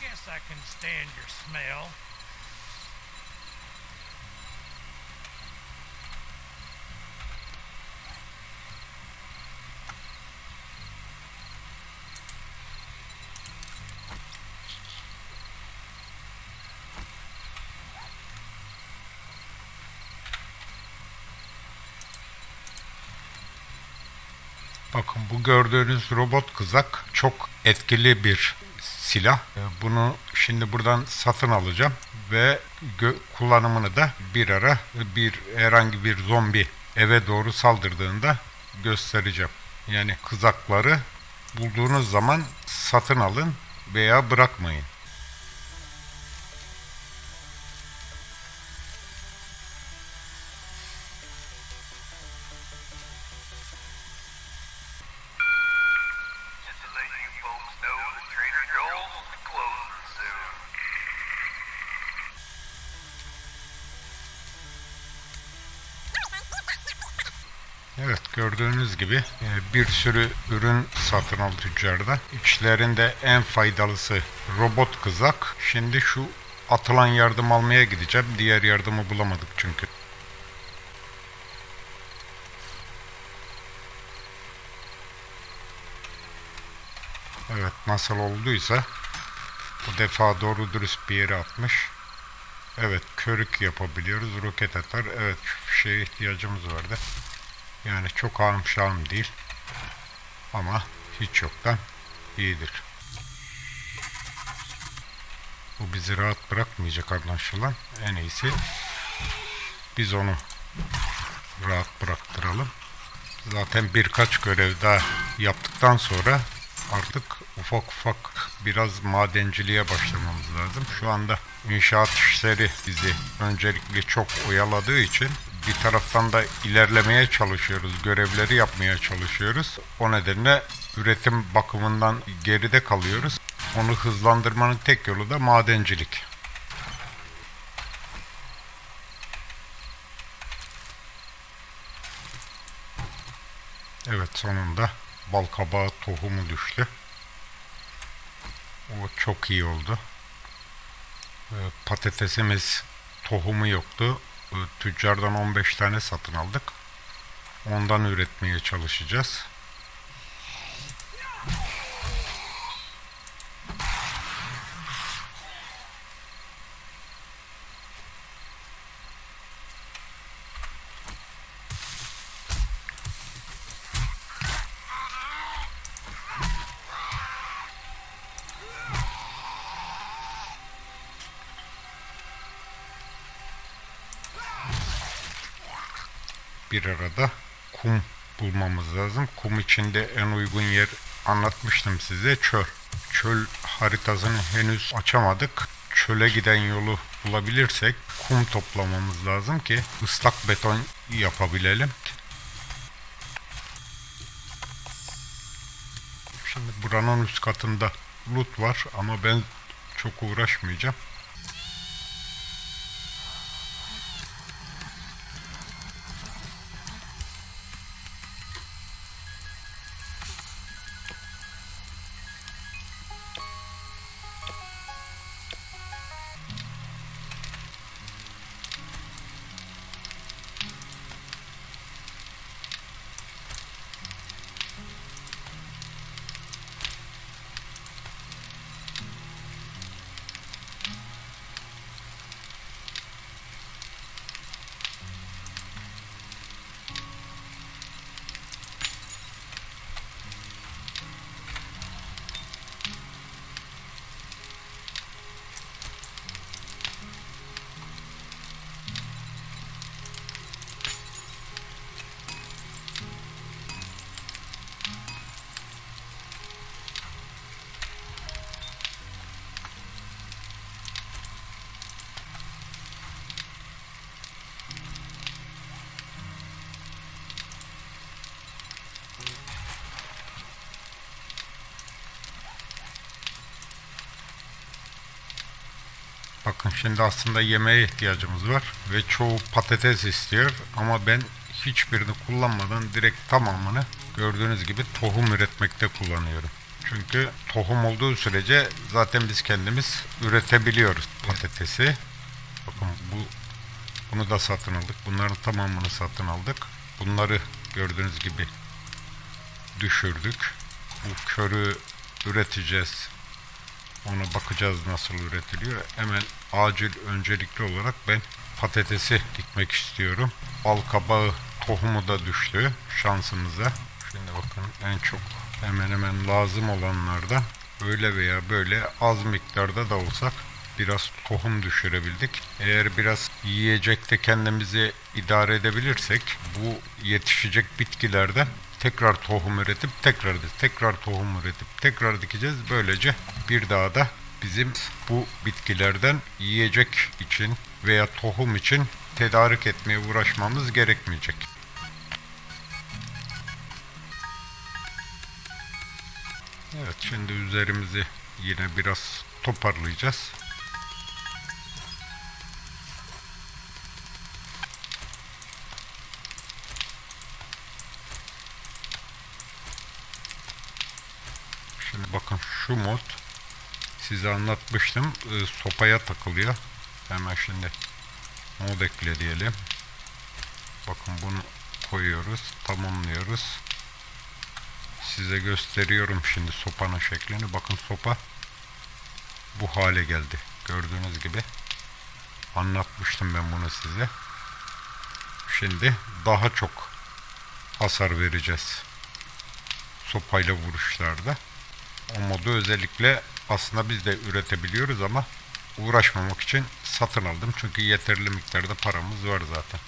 guess I can stand your smell. Bakın bu gördüğünüz robot kızak çok etkili bir silah. Ee, Bunu şimdi buradan satın alacağım ve kullanımını da bir ara bir herhangi bir zombi eve doğru saldırdığında göstereceğim. Yani kızakları bulduğunuz zaman satın alın veya bırakmayın. Gördüğünüz gibi e, bir sürü ürün satın al tüccarda. İçlerinde en faydalısı robot kızak. Şimdi şu atılan yardım almaya gideceğim. Diğer yardımı bulamadık çünkü. Evet nasıl olduysa bu defa doğru dürüst bir yere atmış. Evet körük yapabiliyoruz. Roket atar. Evet şu şeye ihtiyacımız vardı. Yani çok ağım şahım değil. Ama hiç yoktan iyidir. Bu bizi rahat bırakmayacak anlaşılan. En iyisi biz onu rahat bıraktıralım. Zaten birkaç görev daha yaptıktan sonra artık ufak ufak biraz madenciliğe başlamamız lazım. Şu anda inşaat işleri bizi öncelikle çok oyaladığı için bir taraftan da ilerlemeye çalışıyoruz, görevleri yapmaya çalışıyoruz. O nedenle üretim bakımından geride kalıyoruz. Onu hızlandırmanın tek yolu da madencilik. Evet sonunda bal kabağı tohumu düştü. O çok iyi oldu. Ee, Patatesimiz tohumu yoktu. Tüccardan 15 tane satın aldık. Ondan üretmeye çalışacağız. Bir arada kum bulmamız lazım. Kum içinde en uygun yer anlatmıştım size çöl. Çöl haritasını henüz açamadık. Çöle giden yolu bulabilirsek kum toplamamız lazım ki ıslak beton yapabilelim. Şimdi buranın üst katında loot var ama ben çok uğraşmayacağım. Bakın şimdi aslında yemeğe ihtiyacımız var ve çoğu patates istiyor ama ben hiçbirini kullanmadan direkt tamamını gördüğünüz gibi tohum üretmekte kullanıyorum. Çünkü tohum olduğu sürece zaten biz kendimiz üretebiliyoruz patatesi. Bakın bu bunu da satın aldık. Bunların tamamını satın aldık. Bunları gördüğünüz gibi düşürdük. Bu körü üreteceğiz. Ona bakacağız nasıl üretiliyor. Hemen acil öncelikli olarak ben patatesi dikmek istiyorum. Bal kabağı tohumu da düştü şansımıza. Şimdi bakın en çok hemen hemen lazım olanlarda öyle veya böyle az miktarda da olsak biraz tohum düşürebildik. Eğer biraz yiyecekte kendimizi idare edebilirsek bu yetişecek bitkilerden tekrar tohum üretip tekrar tekrar tohum üretip tekrar dikeceğiz. Böylece bir daha da bizim bu bitkilerden yiyecek için veya tohum için tedarik etmeye uğraşmamız gerekmeyecek. Evet şimdi üzerimizi yine biraz toparlayacağız. Bakın şu mod size anlatmıştım. Ee, sopaya takılıyor. Hemen şimdi mod ekle diyelim. Bakın bunu koyuyoruz. Tamamlıyoruz. Size gösteriyorum şimdi sopanın şeklini. Bakın sopa bu hale geldi. Gördüğünüz gibi. Anlatmıştım ben bunu size. Şimdi daha çok hasar vereceğiz. Sopayla vuruşlarda. O modu özellikle aslında biz de üretebiliyoruz ama uğraşmamak için satın aldım. Çünkü yeterli miktarda paramız var zaten.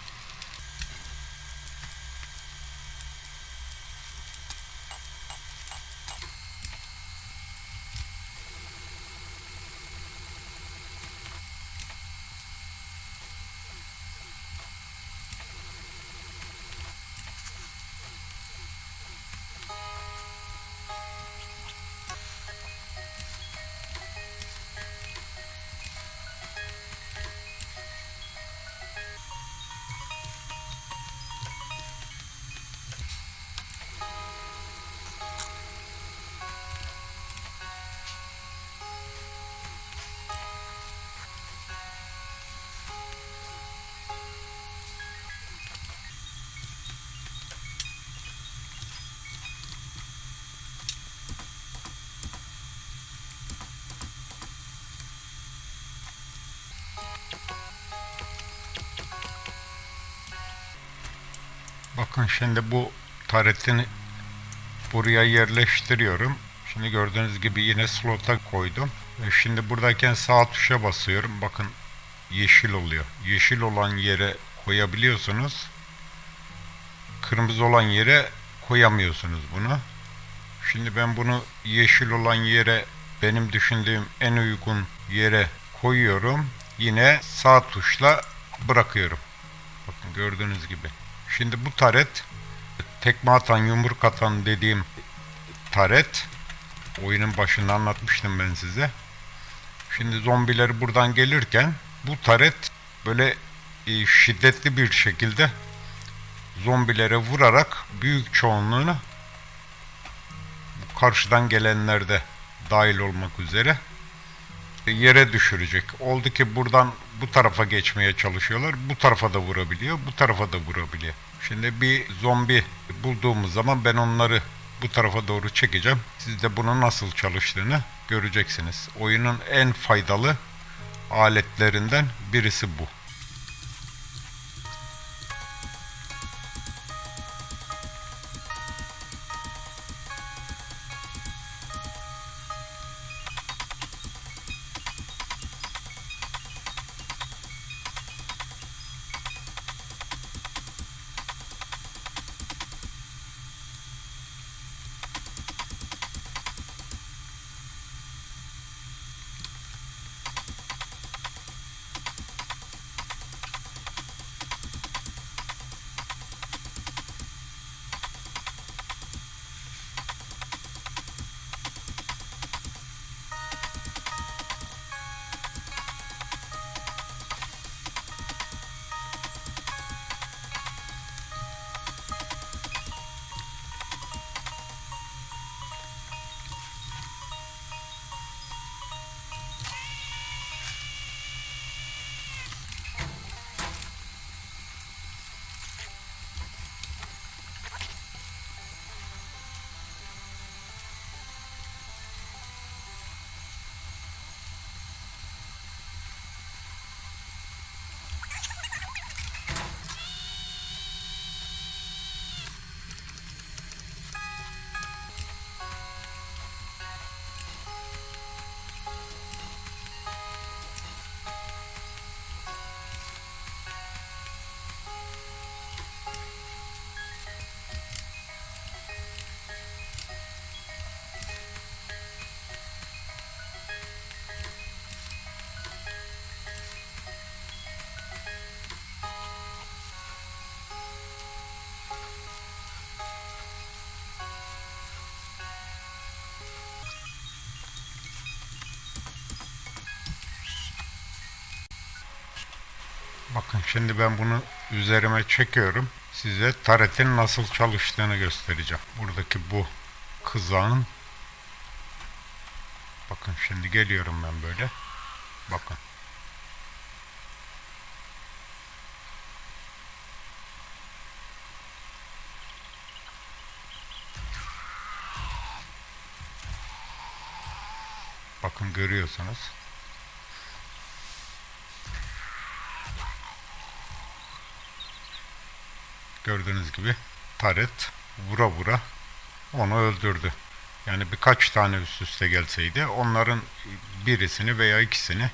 Bakın şimdi bu taretini buraya yerleştiriyorum. Şimdi gördüğünüz gibi yine slota koydum. Ve şimdi buradayken sağ tuşa basıyorum. Bakın yeşil oluyor. Yeşil olan yere koyabiliyorsunuz. Kırmızı olan yere koyamıyorsunuz bunu. Şimdi ben bunu yeşil olan yere benim düşündüğüm en uygun yere koyuyorum. Yine sağ tuşla bırakıyorum. Bakın gördüğünüz gibi. Şimdi bu taret tekme atan yumruk atan dediğim taret oyunun başında anlatmıştım ben size. Şimdi zombiler buradan gelirken bu taret böyle e, şiddetli bir şekilde zombilere vurarak büyük çoğunluğunu karşıdan gelenlerde dahil olmak üzere yere düşürecek. Oldu ki buradan bu tarafa geçmeye çalışıyorlar. Bu tarafa da vurabiliyor, bu tarafa da vurabiliyor. Şimdi bir zombi bulduğumuz zaman ben onları bu tarafa doğru çekeceğim. Siz de bunun nasıl çalıştığını göreceksiniz. Oyunun en faydalı aletlerinden birisi bu. Bakın şimdi ben bunu üzerime çekiyorum. Size taretin nasıl çalıştığını göstereceğim. Buradaki bu kızağın Bakın şimdi geliyorum ben böyle. Bakın. Bakın görüyorsunuz. Gördüğünüz gibi taret vura vura onu öldürdü. Yani birkaç tane üst üste gelseydi onların birisini veya ikisini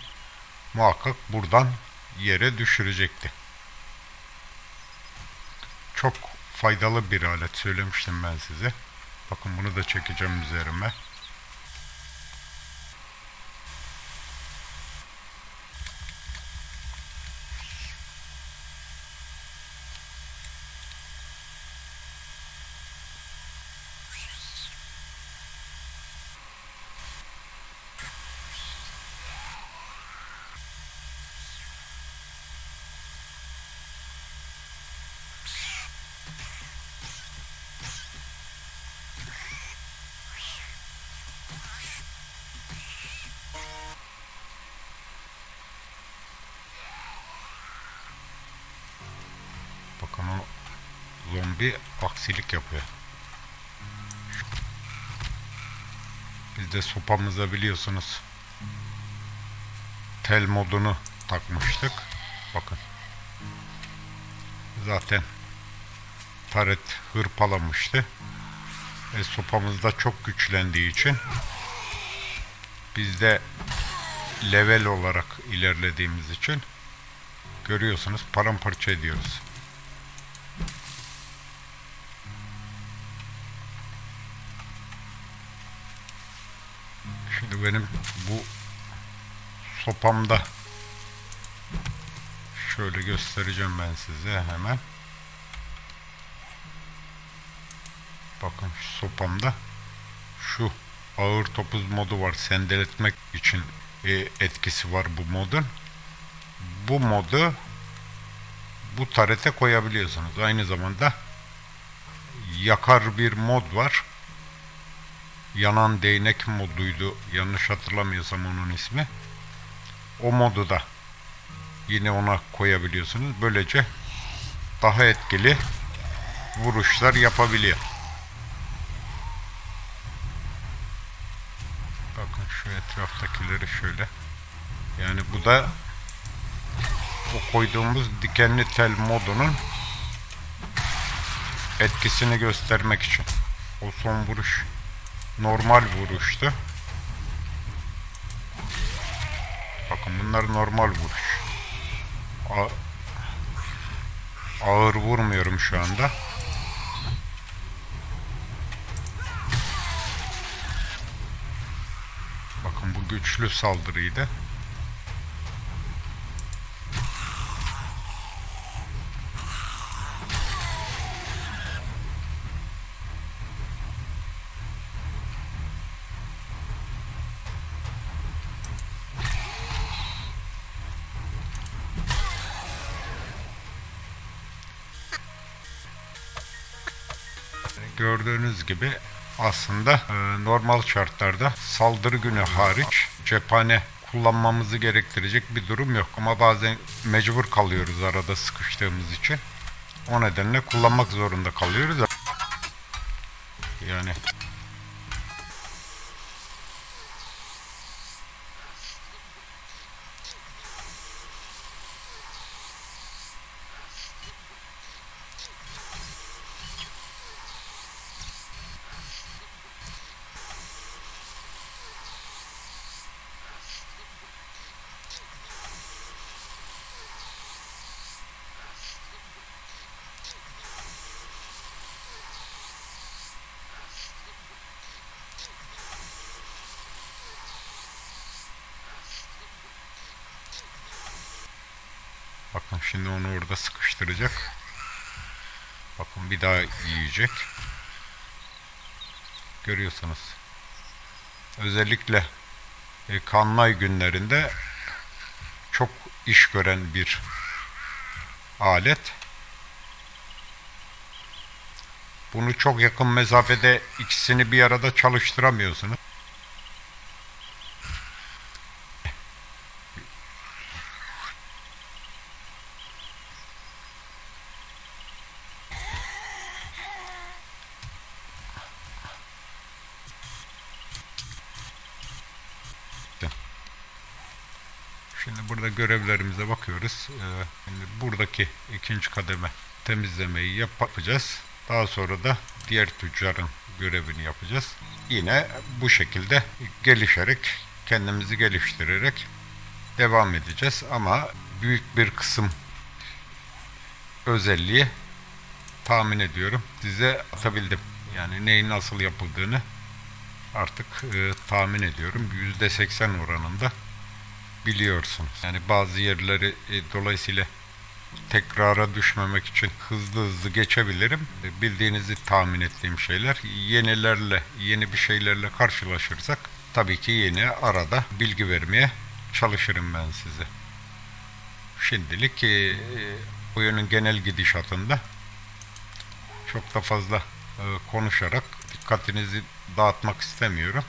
muhakkak buradan yere düşürecekti. Çok faydalı bir alet söylemiştim ben size. Bakın bunu da çekeceğim üzerime. Zombi aksilik yapıyor. Biz de sopamıza biliyorsunuz tel modunu takmıştık. Bakın. Zaten taret hırpalamıştı. Ve sopamız da çok güçlendiği için biz de level olarak ilerlediğimiz için görüyorsunuz paramparça ediyoruz. Benim bu sopamda şöyle göstereceğim ben size hemen. Bakın şu sopamda şu ağır topuz modu var. Sendeletmek için e, etkisi var bu modun. Bu modu bu tarete koyabiliyorsunuz. Aynı zamanda yakar bir mod var yanan değnek moduydu. Yanlış hatırlamıyorsam onun ismi. O modu da yine ona koyabiliyorsunuz. Böylece daha etkili vuruşlar yapabiliyor. Bakın şu etraftakileri şöyle. Yani bu da o koyduğumuz dikenli tel modunun etkisini göstermek için. O son vuruş normal vuruştu. Bakın bunlar normal vuruş. A- ağır vurmuyorum şu anda. Bakın bu güçlü saldırıydı. Gibi aslında e, normal şartlarda saldırı günü hariç cephane kullanmamızı gerektirecek bir durum yok. Ama bazen mecbur kalıyoruz arada sıkıştığımız için. O nedenle kullanmak zorunda kalıyoruz. Yani Bakın şimdi onu orada sıkıştıracak. Bakın bir daha yiyecek. Görüyorsunuz. Özellikle e, kanlay günlerinde çok iş gören bir alet. Bunu çok yakın mesafede ikisini bir arada çalıştıramıyorsunuz. Şimdi burada bakıyoruz. Ee, buradaki ikinci kademe temizlemeyi yapacağız. Daha sonra da diğer tüccarın görevini yapacağız. Yine bu şekilde gelişerek, kendimizi geliştirerek devam edeceğiz. Ama büyük bir kısım özelliği tahmin ediyorum size atabildim. Yani neyin nasıl yapıldığını artık e, tahmin ediyorum. %80 oranında biliyorsunuz. Yani bazı yerleri e, dolayısıyla tekrara düşmemek için hızlı hızlı geçebilirim. E, Bildiğinizi tahmin ettiğim şeyler. Yenilerle, yeni bir şeylerle karşılaşırsak tabii ki yeni arada bilgi vermeye çalışırım ben size. Şimdilik e, e, oyunun genel gidişatında çok da fazla e, konuşarak dikkatinizi dağıtmak istemiyorum.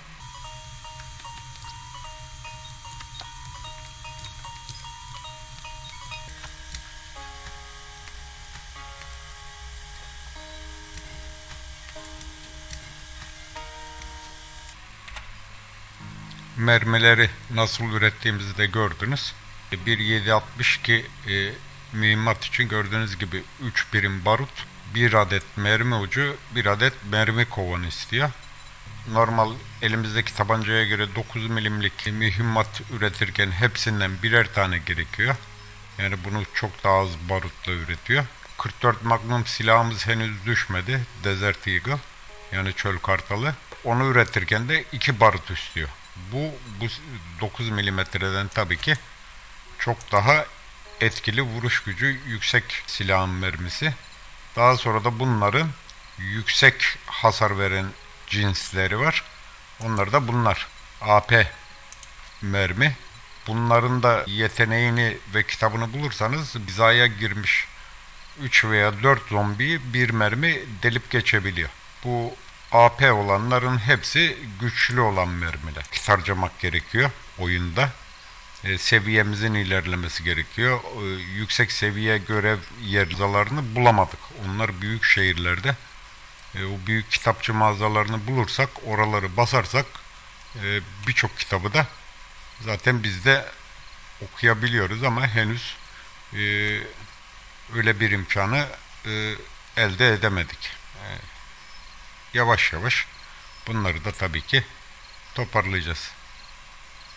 Mermileri nasıl ürettiğimizi de gördünüz. 1.762 e, mühimmat için gördüğünüz gibi 3 birim barut, 1 adet mermi ucu, 1 adet mermi kovanı istiyor. Normal elimizdeki tabancaya göre 9 milimlik mühimmat üretirken hepsinden birer tane gerekiyor. Yani bunu çok daha az barutla üretiyor. 44 Magnum silahımız henüz düşmedi. Desert Eagle. Yani çöl kartalı. Onu üretirken de iki barut istiyor. Bu, bu 9 milimetreden tabii ki çok daha etkili vuruş gücü yüksek silahın mermisi. Daha sonra da bunların yüksek hasar veren cinsleri var. Onlar da bunlar. AP mermi. Bunların da yeteneğini ve kitabını bulursanız hizaya girmiş 3 veya 4 zombiyi bir mermi delip geçebiliyor. Bu AP olanların hepsi güçlü olan mermiler. Kit harcamak gerekiyor oyunda. E, seviyemizin ilerlemesi gerekiyor. E, yüksek seviye görev yerzalarını bulamadık. Onlar büyük şehirlerde. E, o büyük kitapçı mağazalarını bulursak, oraları basarsak e, birçok kitabı da zaten biz de okuyabiliyoruz ama henüz e, öyle bir imkanı e, elde edemedik. E, yavaş yavaş bunları da tabii ki toparlayacağız.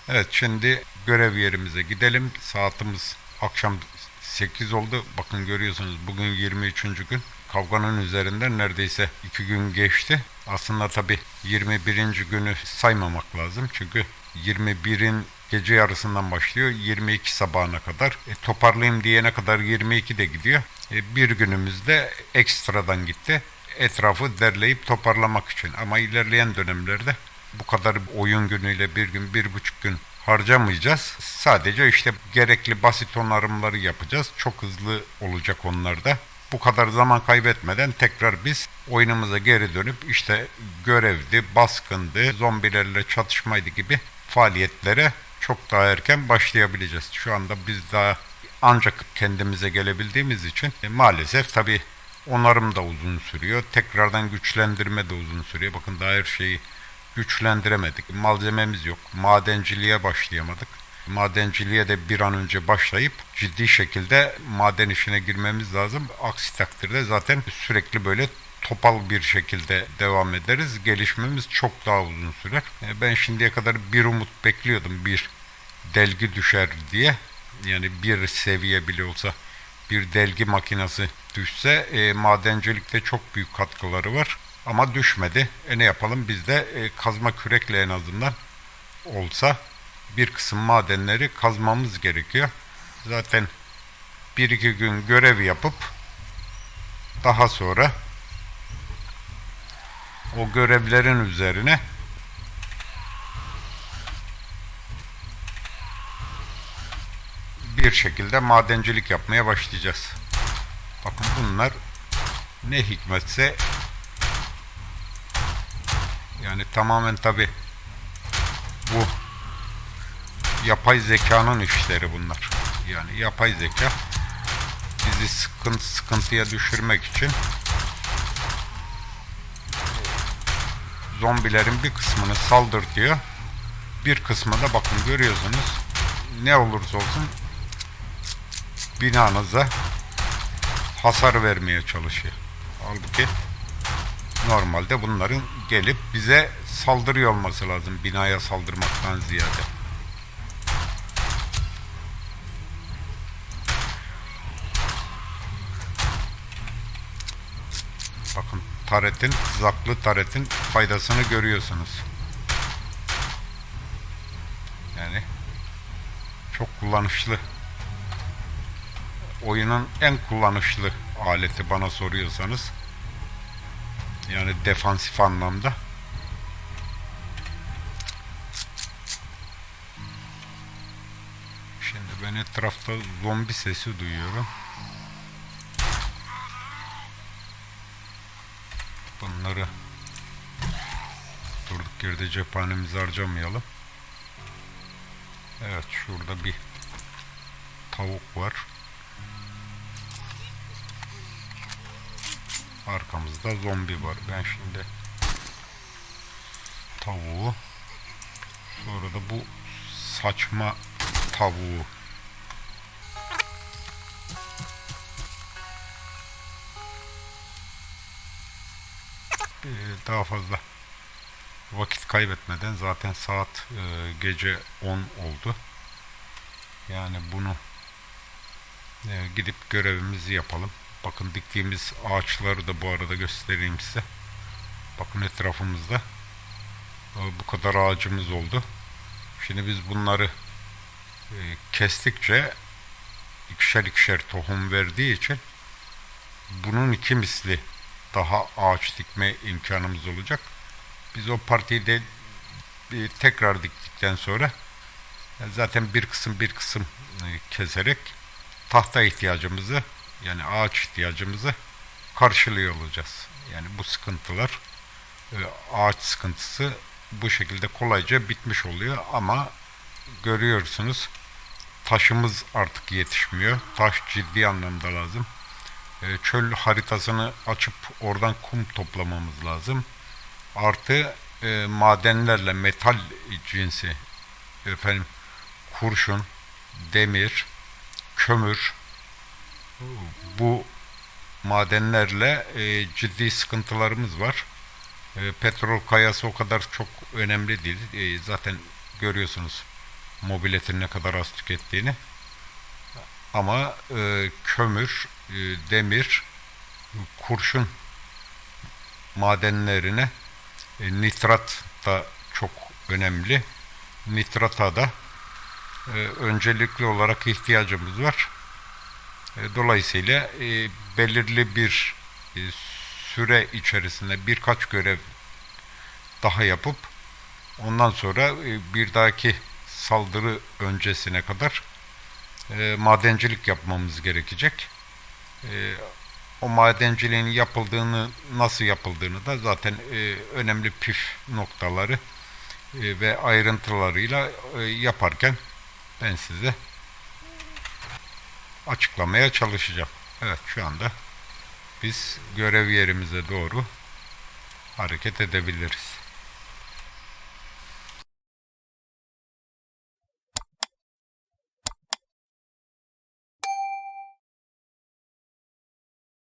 Evet şimdi görev yerimize gidelim. Saatimiz akşam 8 oldu. Bakın görüyorsunuz bugün 23. gün. Kavganın üzerinden neredeyse 2 gün geçti. Aslında tabii 21. günü saymamak lazım. Çünkü 21'in gece yarısından başlıyor 22 sabahına kadar. E, toparlayayım diyene kadar 22 de gidiyor. E, bir günümüzde ekstradan gitti. Etrafı derleyip toparlamak için. Ama ilerleyen dönemlerde bu kadar oyun günüyle bir gün, bir buçuk gün harcamayacağız. Sadece işte gerekli basit onarımları yapacağız. Çok hızlı olacak onlar da. Bu kadar zaman kaybetmeden tekrar biz oyunumuza geri dönüp işte görevdi, baskındı, zombilerle çatışmaydı gibi faaliyetlere çok daha erken başlayabileceğiz. Şu anda biz daha ancak kendimize gelebildiğimiz için maalesef tabi onarım da uzun sürüyor. Tekrardan güçlendirme de uzun sürüyor. Bakın daha her şeyi güçlendiremedik. Malzememiz yok. Madenciliğe başlayamadık. Madenciliğe de bir an önce başlayıp ciddi şekilde maden işine girmemiz lazım. Aksi takdirde zaten sürekli böyle topal bir şekilde devam ederiz. Gelişmemiz çok daha uzun sürer. E, Ben şimdiye kadar bir umut bekliyordum. Bir delgi düşer diye. Yani bir seviye bile olsa bir delgi makinesi düşse e, madencilikte çok büyük katkıları var. Ama düşmedi. E ne yapalım biz de e, kazma kürekle en azından olsa bir kısım madenleri kazmamız gerekiyor. Zaten bir iki gün görev yapıp daha sonra o görevlerin üzerine bir şekilde madencilik yapmaya başlayacağız. Bakın bunlar ne hikmetse yani tamamen tabi bu yapay zekanın işleri bunlar. Yani yapay zeka bizi sıkıntı sıkıntıya düşürmek için zombilerin bir kısmını saldırtıyor. Bir kısmı da bakın görüyorsunuz ne olursa olsun binanıza hasar vermeye çalışıyor. Halbuki normalde bunların gelip bize saldırıyor olması lazım binaya saldırmaktan ziyade. Bakın taretin, kızaklı taretin faydasını görüyorsunuz. Yani çok kullanışlı. Oyunun en kullanışlı aleti bana soruyorsanız. Yani defansif anlamda. Şimdi ben etrafta zombi sesi duyuyorum. Bunları durduk yerde cephanemizi harcamayalım. Evet şurada bir tavuk var. Arkamızda zombi var. Ben şimdi tavuğu sonra da bu saçma tavuğu Ee, daha fazla vakit kaybetmeden zaten saat e, gece 10 oldu. Yani bunu e, gidip görevimizi yapalım. Bakın diktiğimiz ağaçları da bu arada göstereyim size. Bakın etrafımızda bu kadar ağacımız oldu. Şimdi biz bunları e, kestikçe ikişer ikişer tohum verdiği için bunun iki misli daha ağaç dikme imkanımız olacak. Biz o partiyi de tekrar diktikten sonra e, zaten bir kısım bir kısım e, keserek tahta ihtiyacımızı yani ağaç ihtiyacımızı karşılıyor olacağız. Yani bu sıkıntılar e, ağaç sıkıntısı bu şekilde kolayca bitmiş oluyor ama görüyorsunuz taşımız artık yetişmiyor. Taş ciddi anlamda lazım. E, çöl haritasını açıp oradan kum toplamamız lazım. Artı e, madenlerle metal cinsi efendim kurşun, demir, kömür bu madenlerle e, ciddi sıkıntılarımız var. E, petrol kayası o kadar çok önemli değil. E, zaten görüyorsunuz mobiletin ne kadar az tükettiğini. Ama e, kömür, e, demir, kurşun madenlerine e, nitrat da çok önemli. Nitrata da e, öncelikli olarak ihtiyacımız var. E, dolayısıyla e, belirli bir e, süre içerisinde birkaç görev daha yapıp ondan sonra e, bir dahaki saldırı öncesine kadar e, madencilik yapmamız gerekecek. E, o madenciliğin yapıldığını, nasıl yapıldığını da zaten e, önemli püf noktaları e, ve ayrıntılarıyla e, yaparken ben size açıklamaya çalışacağım. Evet şu anda biz görev yerimize doğru hareket edebiliriz.